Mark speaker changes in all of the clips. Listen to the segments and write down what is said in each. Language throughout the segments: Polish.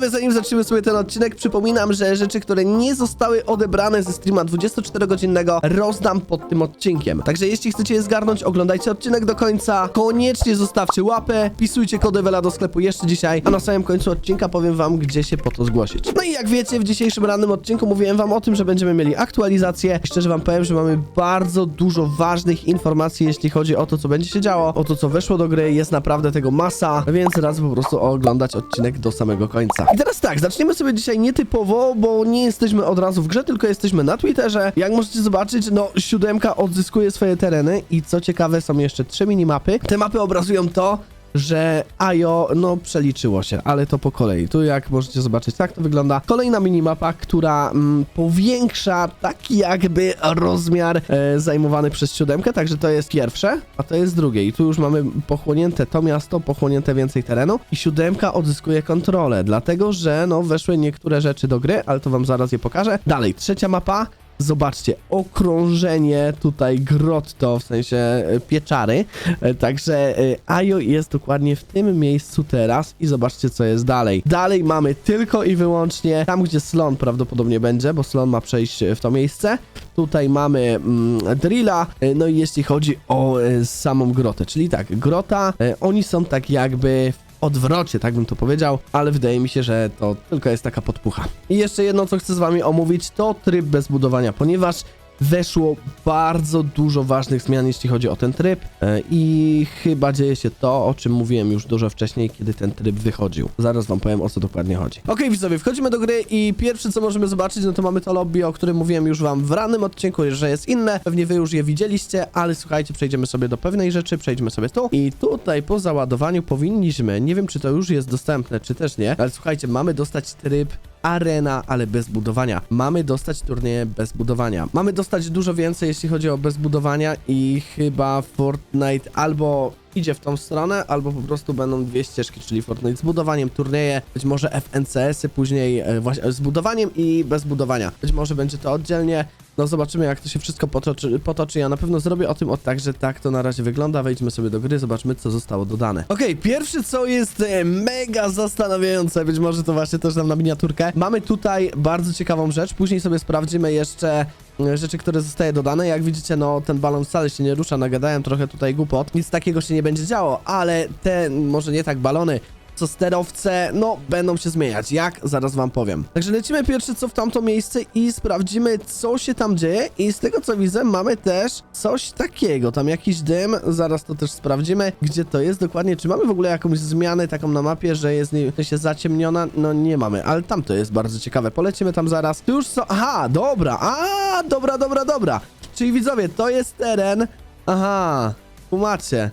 Speaker 1: Widzowie, zanim zaczniemy sobie ten odcinek, przypominam, że rzeczy, które nie zostały odebrane ze streama 24-godzinnego, rozdam pod tym odcinkiem. Także jeśli chcecie je zgarnąć, oglądajcie odcinek do końca. Koniecznie zostawcie łapę, wpisujcie kody Wela do sklepu jeszcze dzisiaj, a na samym końcu odcinka powiem wam, gdzie się po to zgłosić. No i jak wiecie, w dzisiejszym rannym odcinku mówiłem wam o tym, że będziemy mieli aktualizację. Szczerze wam powiem, że mamy bardzo dużo ważnych informacji, jeśli chodzi o to, co będzie się działo, o to, co weszło do gry. Jest naprawdę tego masa, więc radzę po prostu oglądać odcinek do samego końca. I teraz tak, zaczniemy sobie dzisiaj nietypowo, bo nie jesteśmy od razu w grze, tylko jesteśmy na Twitterze. Jak możecie zobaczyć, no siódemka odzyskuje swoje tereny i co ciekawe, są jeszcze trzy minimapy. Te mapy obrazują to, że Ajo, no przeliczyło się, ale to po kolei. Tu jak możecie zobaczyć, tak to wygląda. Kolejna minimapa, która mm, powiększa taki jakby rozmiar e, zajmowany przez siódemkę, także to jest pierwsze, a to jest drugie. I tu już mamy pochłonięte to miasto, pochłonięte więcej terenu i siódemka odzyskuje kontrolę, dlatego że no weszły niektóre rzeczy do gry, ale to wam zaraz je pokażę. Dalej, trzecia mapa, Zobaczcie, okrążenie tutaj grotto, w sensie e, pieczary. E, Także e, Ajo jest dokładnie w tym miejscu teraz i zobaczcie, co jest dalej. Dalej mamy tylko i wyłącznie tam, gdzie Slon prawdopodobnie będzie, bo Slon ma przejść w to miejsce. Tutaj mamy mm, Drilla, no i jeśli chodzi o samą grotę, czyli tak, grota, oni są tak jakby w odwrocie, tak bym to powiedział, ale wydaje mi się, że to tylko jest taka podpucha. I jeszcze jedno, co chcę z wami omówić, to tryb bez budowania, ponieważ weszło bardzo dużo ważnych zmian, jeśli chodzi o ten tryb e, i chyba dzieje się to, o czym mówiłem już dużo wcześniej, kiedy ten tryb wychodził. Zaraz wam powiem, o co dokładnie chodzi. Okej, widzowie, wchodzimy do gry i pierwsze, co możemy zobaczyć, no to mamy to lobby, o którym mówiłem już wam w rannym odcinku, że jest inne. Pewnie wy już je widzieliście, ale słuchajcie, przejdziemy sobie do pewnej rzeczy, przejdźmy sobie tu i tutaj po załadowaniu powinniśmy, nie wiem, czy to już jest dostępne, czy też nie, ale słuchajcie, mamy dostać tryb arena, ale bez budowania. Mamy dostać turnieje bez budowania. Mamy dostać dużo więcej, jeśli chodzi o bez budowania i chyba Fortnite albo idzie w tą stronę, albo po prostu będą dwie ścieżki, czyli Fortnite z budowaniem, turnieje, być może FNCS-y później e, właśnie z budowaniem i bez budowania. Być może będzie to oddzielnie. No zobaczymy jak to się wszystko potoczy, potoczy. Ja na pewno zrobię o tym od tak, że tak to na razie wygląda. Wejdźmy sobie do gry, zobaczmy co zostało dodane. Okej, pierwsze co jest e, mega zastanawiające, być może to właśnie też nam na miniaturkę. Mamy tutaj bardzo ciekawą rzecz, później sobie sprawdzimy jeszcze e, rzeczy, które zostaje dodane. Jak widzicie, no ten balon wcale się nie rusza, nagadałem trochę tutaj głupot. Nic takiego się nie będzie działo, ale te, może nie tak balony, co sterowce, no, będą się zmieniać. Jak? Zaraz wam powiem. Także lecimy pierwsze co w tamto miejsce i sprawdzimy, co się tam dzieje. I z tego co widzę, mamy też coś takiego. Tam jakiś dym, zaraz to też sprawdzimy, gdzie to jest dokładnie. Czy mamy w ogóle jakąś zmianę taką na mapie, że jest nie, w sensie zaciemniona? No nie mamy, ale tam to jest bardzo ciekawe. Polecimy tam zaraz. Tu już co? Aha, dobra, a, dobra, dobra, dobra. Czyli widzowie, to jest teren. Aha, kumacie.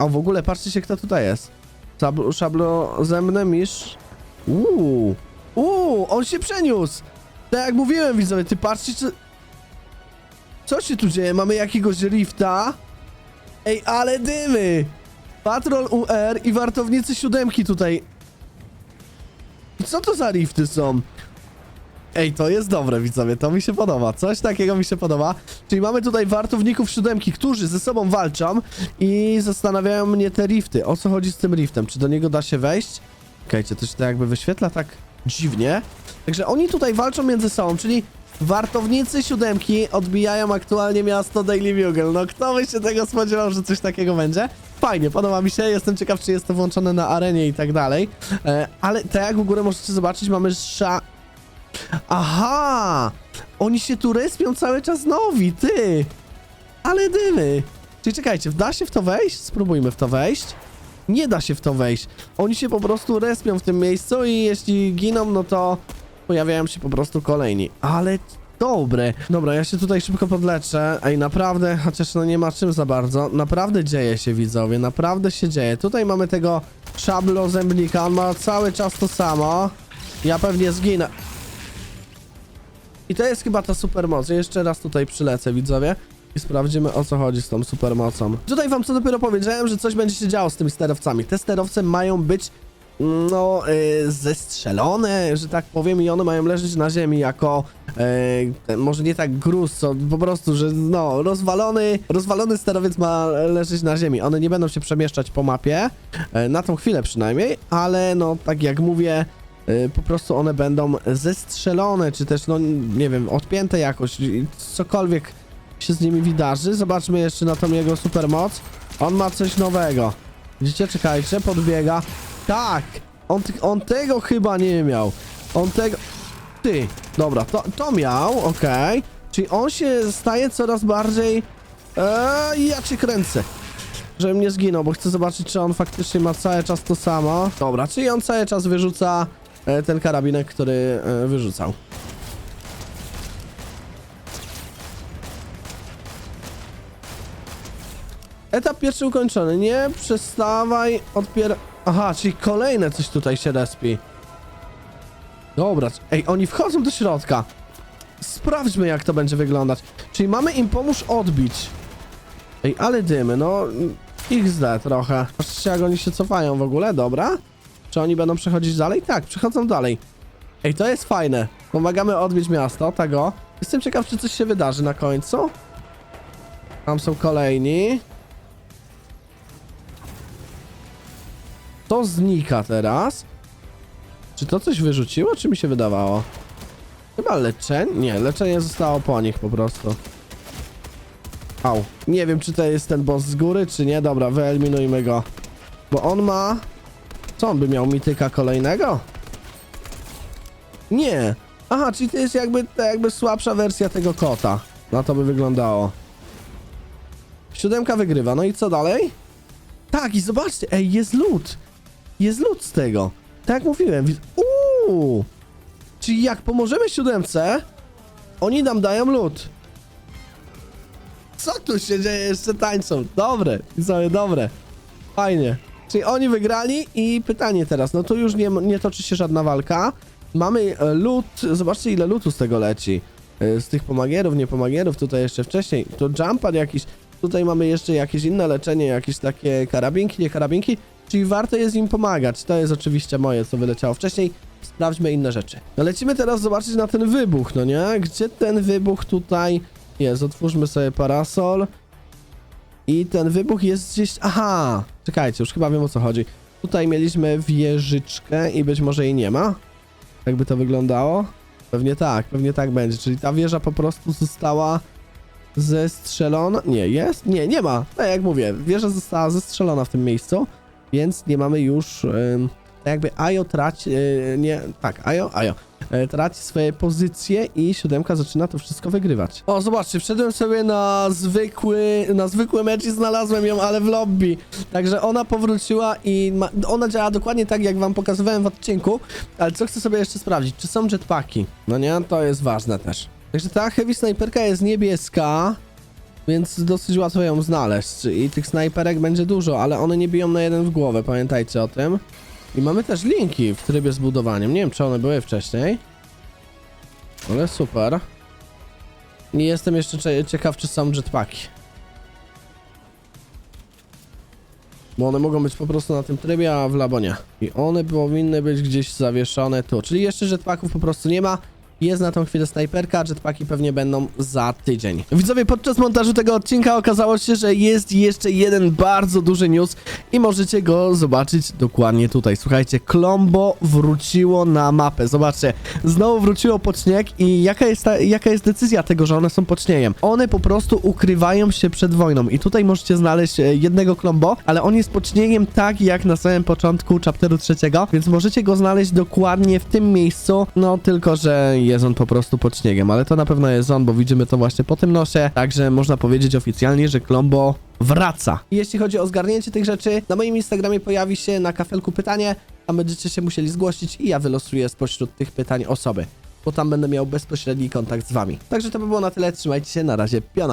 Speaker 1: A w ogóle patrzcie się, kto tutaj jest. Szablo, szablozębny misz. Uuu, uuu, on się przeniósł. Tak jak mówiłem, widzowie, ty patrzcie, co... Co się tu dzieje? Mamy jakiegoś rifta? Ej, ale dymy! Patrol UR i wartownicy siódemki tutaj. I co to za rifty są? Ej, to jest dobre, widzowie, to mi się podoba. Coś takiego mi się podoba. Czyli mamy tutaj wartowników siódemki, którzy ze sobą walczą i zastanawiają mnie te rifty. O co chodzi z tym riftem? Czy do niego da się wejść? Okejcie, to się to jakby wyświetla tak dziwnie. Także oni tutaj walczą między sobą, czyli wartownicy siódemki odbijają aktualnie miasto Daily Bugle. No kto by się tego spodziewał, że coś takiego będzie? Fajnie, podoba mi się, jestem ciekaw, czy jest to włączone na arenie i tak dalej. E, ale tak jak u góry możecie zobaczyć, mamy sza... Aha! Oni się tu respią cały czas nowi, ty! Ale dymy! Czyli czekajcie, da się w to wejść? Spróbujmy w to wejść. Nie da się w to wejść. Oni się po prostu respią w tym miejscu i jeśli giną, no to pojawiają się po prostu kolejni. Ale dobre. Dobra, ja się tutaj szybko podleczę. Ej, naprawdę, chociaż no nie ma czym za bardzo. Naprawdę dzieje się, widzowie, naprawdę się dzieje. Tutaj mamy tego szablozębnika, on ma cały czas to samo. Ja pewnie zginę. I to jest chyba ta supermoc. Jeszcze raz tutaj przylecę, widzowie. I sprawdzimy o co chodzi z tą supermocą. Tutaj wam co dopiero powiedziałem, że coś będzie się działo z tymi sterowcami. Te sterowce mają być no, y, zestrzelone, że tak powiem, i one mają leżeć na ziemi jako, y, może nie tak gruz, co po prostu, że no, rozwalony, rozwalony sterowiec ma leżeć na ziemi. One nie będą się przemieszczać po mapie, y, na tą chwilę przynajmniej, ale no, tak jak mówię, po prostu one będą zestrzelone, czy też, no nie wiem, odpięte jakoś, cokolwiek się z nimi wydarzy. Zobaczmy jeszcze na tą jego supermoc. On ma coś nowego. Widzicie, czekajcie, podbiega. Tak! On, on tego chyba nie miał. On tego... Ty, dobra, to, to miał, okej. Czyli on się staje coraz bardziej... Eee, ja cię kręcę. Żebym nie zginął, bo chcę zobaczyć, czy on faktycznie ma cały czas to samo. Dobra, czyli on cały czas wyrzuca ten karabinek, który e, wyrzucał. Etap pierwszy ukończony. Nie przestawaj odpier... Aha, czyli kolejne coś tutaj się respi. Dobra, ej, oni wchodzą do środka. Sprawdźmy, jak to będzie wyglądać. Czyli mamy im pomóż odbić. Ej, ale dymy, no... XD trochę. Patrzcie, jak oni się cofają w ogóle, dobra? Czy oni będą przechodzić dalej? Tak, przechodzą dalej. Ej, to jest fajne. Pomagamy odbić miasto, tego. Jestem ciekaw, czy coś się wydarzy na końcu. Tam są kolejni. To znika teraz. Czy to coś wyrzuciło, czy mi się wydawało? Chyba leczenie? Nie, leczenie zostało po nich po prostu. Au. Nie wiem, czy to jest ten boss z góry, czy nie. Dobra, wyeliminujmy go. Bo on ma... Co on by miał? Mityka kolejnego? Nie. Aha, czyli to jest jakby, jakby słabsza wersja tego kota. Na to by wyglądało. Siódemka wygrywa. No i co dalej? Tak, i zobaczcie, ej, jest lód. Jest lód z tego. Tak jak mówiłem. Uuu. Czyli jak pomożemy siódemce, oni nam dają lód. Co tu się dzieje? Jeszcze tańczą. Dobre, widzowie, dobre. Fajnie. Czyli oni wygrali i pytanie teraz, no to już nie, nie toczy się żadna walka. Mamy e, lód, zobaczcie ile lutu z tego leci. E, Z tych pomagierów, nie pomagierów, tutaj jeszcze wcześniej. To jumper jakiś, tutaj mamy jeszcze jakieś inne leczenie, jakieś takie karabinki, nie karabinki. Czyli warto jest im pomagać. To jest oczywiście moje, co wyleciało wcześniej. Sprawdźmy inne rzeczy. No lecimy teraz zobaczyć na ten wybuch, no nie? Gdzie ten wybuch tutaj jest? Otwórzmy sobie parasol. I ten wybuch jest gdzieś... Aha! Czekajcie, już chyba wiem o co chodzi. Tutaj mieliśmy wieżyczkę i być może jej nie ma. Jakby to wyglądało? Pewnie tak, pewnie tak będzie. Czyli ta wieża po prostu została zestrzelona. Nie, jest? Nie, nie ma. Tak jak mówię, wieża została zestrzelona w tym miejscu, więc nie mamy już... Tak jakby Ajo traci... Yy, nie, tak, Ajo, Ajo. E, Traci swoje pozycje i siódemka zaczyna to wszystko wygrywać. O, zobaczcie, wszedłem sobie na zwykły, na zwykły mecz i znalazłem ją, ale w lobby. Także ona powróciła i ma, ona działa dokładnie tak, jak wam pokazywałem w odcinku, ale co chcę sobie jeszcze sprawdzić, czy są jetpacki? No nie, to jest ważne też. Także ta heavy snajperka jest niebieska, więc dosyć łatwo ją znaleźć i tych snajperek będzie dużo, ale one nie biją na jeden w głowę, pamiętajcie o tym. I mamy też linki w trybie z budowaniem, nie wiem czy one były wcześniej. Ale super. Nie jestem jeszcze cze- ciekaw, czy są jetpacki. Bo one mogą być po prostu na tym trybie, a w labo nie. I one powinny być gdzieś zawieszone tu. Czyli jeszcze jetpacków po prostu nie ma. Jest na tą chwilę snajperka, jetpacki pewnie będą za tydzień. Widzowie, podczas montażu tego odcinka okazało się, że jest jeszcze jeden bardzo duży news i możecie go zobaczyć dokładnie tutaj. Słuchajcie, Klombo wróciło na mapę. Zobaczcie, znowu wróciło pod śnieg i jaka jest, ta, jaka jest decyzja tego, że one są pod śniegiem? One po prostu ukrywają się przed wojną i tutaj możecie znaleźć e, jednego Klombo, ale on jest pod śniegiem tak jak na samym początku chapteru trzeciego, więc możecie go znaleźć dokładnie w tym miejscu, no tylko, że jest on po prostu pod śniegiem, ale to na pewno jest on, bo widzimy to właśnie po tym nosie, także można powiedzieć oficjalnie, że Klombo wraca. Jeśli chodzi o zgarnięcie tych rzeczy, na moim Instagramie pojawi się na kafelku pytanie, a będziecie się musieli zgłosić i ja wylosuję spośród tych pytań osoby, bo tam będę miał bezpośredni kontakt z wami. Także to by było na tyle, trzymajcie się, na razie, piona!